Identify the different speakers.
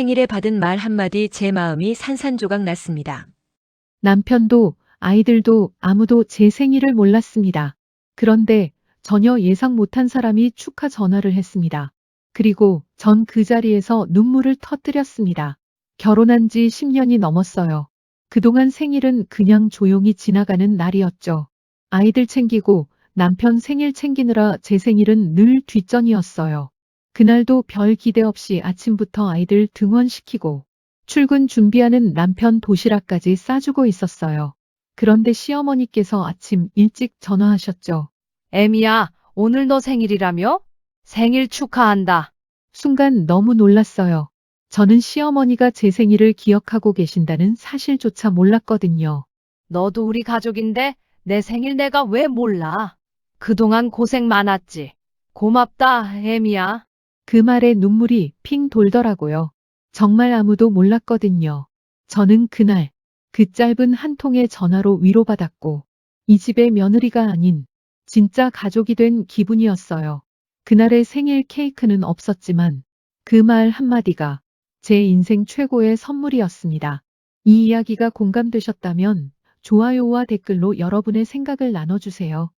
Speaker 1: 생일에 받은 말 한마디 제 마음이 산산조각 났습니다.
Speaker 2: 남편도 아이들도 아무도 제 생일을 몰랐습니다. 그런데 전혀 예상 못한 사람이 축하 전화를 했습니다. 그리고 전 그 자리에서 눈물을 터뜨렸습니다. 결혼한 지 10년이 넘었어요. 그동안 생일은 그냥 조용히 지나가는 날이었죠. 아이들 챙기고 남편 생일 챙기느라 제 생일은 늘 뒷전이었어요. 그날도 별 기대 없이 아침부터 아이들 등원시키고 출근 준비하는 남편 도시락까지 싸주고 있었어요. 그런데 시어머니께서 아침 일찍 전화하셨죠.
Speaker 3: 애미야, 오늘 너 생일이라며? 생일 축하한다.
Speaker 2: 순간 너무 놀랐어요. 저는 시어머니가 제 생일을 기억하고 계신다는 사실조차 몰랐거든요.
Speaker 3: 너도 우리 가족인데 내 생일 내가 왜 몰라? 그동안 고생 많았지. 고맙다, 애미야.
Speaker 2: 그 말에 눈물이 핑 돌더라고요. 정말 아무도 몰랐거든요. 저는 그날 그 짧은 한 통의 전화로 위로받았고 이 집의 며느리가 아닌 진짜 가족이 된 기분이었어요. 그날의 생일 케이크는 없었지만 그 말 한마디가 제 인생 최고의 선물이었습니다. 이 이야기가 공감되셨다면 좋아요와 댓글로 여러분의 생각을 나눠주세요.